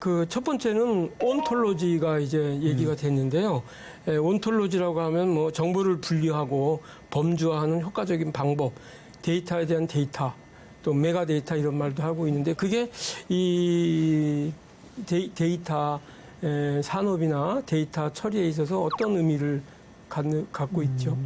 그 첫 번째는 온톨로지가 이제 얘기가 됐는데요. 에, 온톨로지라고 하면 뭐 정보를 분리하고 범주화하는 효과적인 방법, 데이터에 대한 데이터, 또 메가 데이터 이런 말도 하고 있는데 그게 이 데이, 데이터 에, 산업이나 데이터 처리에 있어서 어떤 의미를 갖는, 갖고 있죠.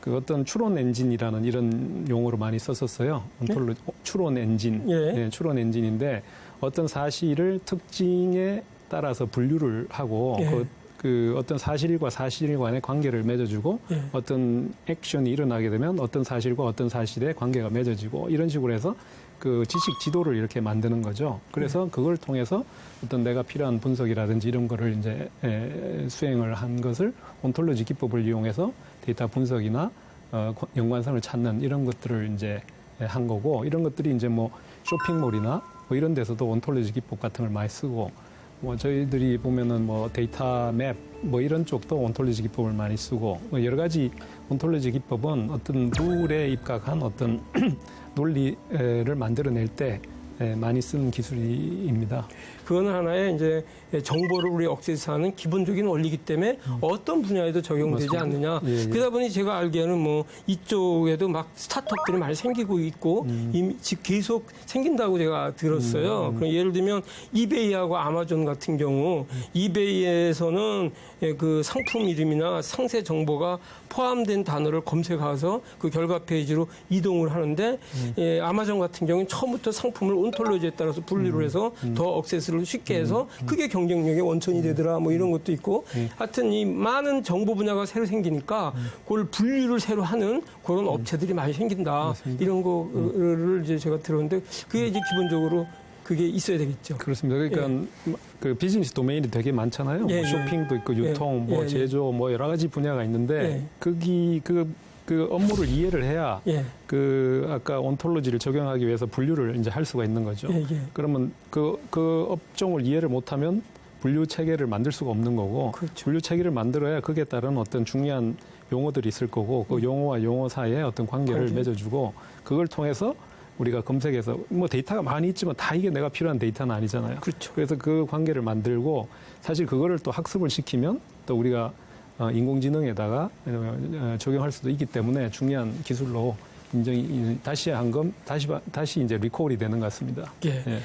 그 어떤 추론 엔진이라는 이런 용어로 많이 썼었어요. 온톨로 추론 엔진. 예. 네, 추론 엔진인데 어떤 사실을 특징에 따라서 분류를 하고 예. 그, 그 어떤 사실과 사실 간의 관계를 맺어주고 예. 어떤 액션이 일어나게 되면 어떤 사실과 어떤 사실의 관계가 맺어지고 이런 식으로 해서 그 지식 지도를 이렇게 만드는 거죠. 그래서 그걸 통해서 어떤 내가 필요한 분석이라든지 이런 거를 이제 에, 수행을 한 것을 온톨로지 기법을 이용해서 데이터 분석이나 어, 거- 연관성을 찾는 이런 것들을 이제 한 거고 이런 것들이 이제 뭐 쇼핑몰이나 뭐 이런 데서도 온톨로지 기법 같은 걸 많이 쓰고 뭐 저희들이 보면은 뭐 데이터 맵 뭐 이런 쪽도 온톨로지 기법을 많이 쓰고 뭐 여러 가지 온톨로지 기법은 어떤 룰에 입각한 어떤 논리를 만들어낼 때 에, 많이 쓰는 기술입니다. 그거는 하나의 이제 정보를 우리 억세스하는 기본적인 원리이기 때문에 어떤 분야에도 적용되지 음. 맞습니다. 않느냐. 예, 예. 그러다 보니 제가 알기에는 뭐 이쪽에도 막 스타트업들이 많이 생기고 있고 음. 이미 지- 계속 생긴다고 제가 들었어요. 그럼 예를 들면 이베이하고 아마존 같은 경우 음. 이베이에서는 예, 그 상품 이름이나 상세 정보가 포함된 단어를 검색해서 그 결과 페이지로 이동을 하는데 음. 예, 아마존 같은 경우는 처음부터 상품을 온톨로지에 따라서 분류를 해서 더 억세스를 쉽게 해서 그게 경쟁력의 원천이 되더라 뭐 이런 것도 있고 하여튼 이 많은 정보 분야가 새로 생기니까 그걸 분류를 새로 하는 그런 업체들이 많이 생긴다 이런 거를 이제 제가 들었는데 그게 이제 기본적으로 그게 있어야 되겠죠. 그렇습니다. 그러니까 그 비즈니스 도메인이 되게 많잖아요. 예, 뭐 예. 쇼핑도 있고 유통, 예, 뭐 예, 예. 제조, 뭐 여러 가지 분야가 있는데 예. 거기 그, 그 업무를 이해를 해야 예, 그 아까 온톨로지를 적용하기 위해서 분류를 이제 할 수가 있는 거죠. 예, 예. 그러면 그, 그 업종을 이해를 못하면 분류 체계를 만들 수가 없는 거고 그렇죠. 분류 체계를 만들어야 그에 따른 어떤 중요한 용어들이 있을 거고 그 용어와 용어 사이에 어떤 관계를 관계. 맺어주고 그걸 통해서 우리가 검색해서 뭐 데이터가 많이 있지만 다 이게 내가 필요한 데이터는 아니잖아요. 그렇죠. 그래서 그 관계를 만들고 사실 그거를 또 학습을 시키면 또 우리가 어, 어, 인공지능에다가 어, 적용할 수도 있기 때문에 중요한 기술로 인정이 다시 한 건 다시 다시 이제 리콜이 되는 것 같습니다. 예. 예.